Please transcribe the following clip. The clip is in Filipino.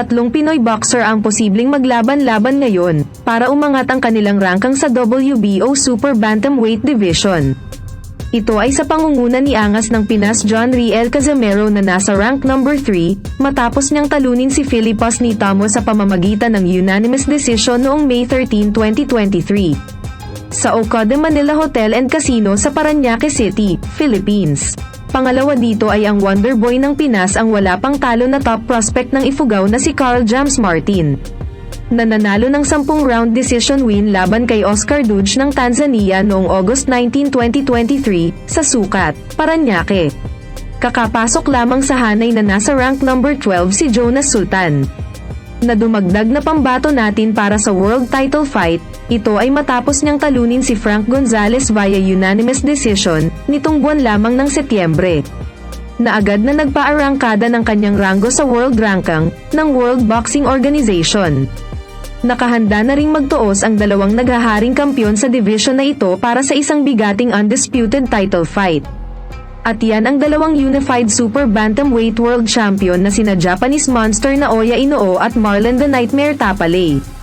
tatlong Pinoy boxer ang posibleng maglaban-laban ngayon para umangat ang kanilang rangkang sa WBO Super Bantamweight Division. Ito ay sa pangunguna ni Angas ng Pinas John Riel Casimero na nasa rank number 3, matapos niyang talunin si Filipos Nitamo sa pamamagitan ng unanimous decision noong May 13, 2023. Sa Ocade Manila Hotel and Casino sa Paranaque City, Philippines. Pangalawa dito ay ang Wonder Boy ng Pinas ang wala pang talo na top prospect ng Ifugao na si Carl James Martin na nanalo ng 10 round decision win laban kay Oscar Duge ng Tanzania noong August 19, 2023, sa Sukat, Paranaque. Kakapasok lamang sa hanay na nasa rank number 12 si Jonas Sultan. Na dumagdag na pambato natin para sa world title fight, ito ay matapos niyang talunin si Frank Gonzalez via unanimous decision, nitong buwan lamang ng Setyembre na agad na nagpaarangkada ng kanyang ranggo sa world ranking ng World Boxing Organization. Nakahanda na ring magtuos ang dalawang naghaharing kampyon sa division na ito para sa isang bigating undisputed title fight. At yan ang dalawang unified super bantamweight world champion na sina Japanese monster na Oya Inoue at Marlon the Nightmare Tapale.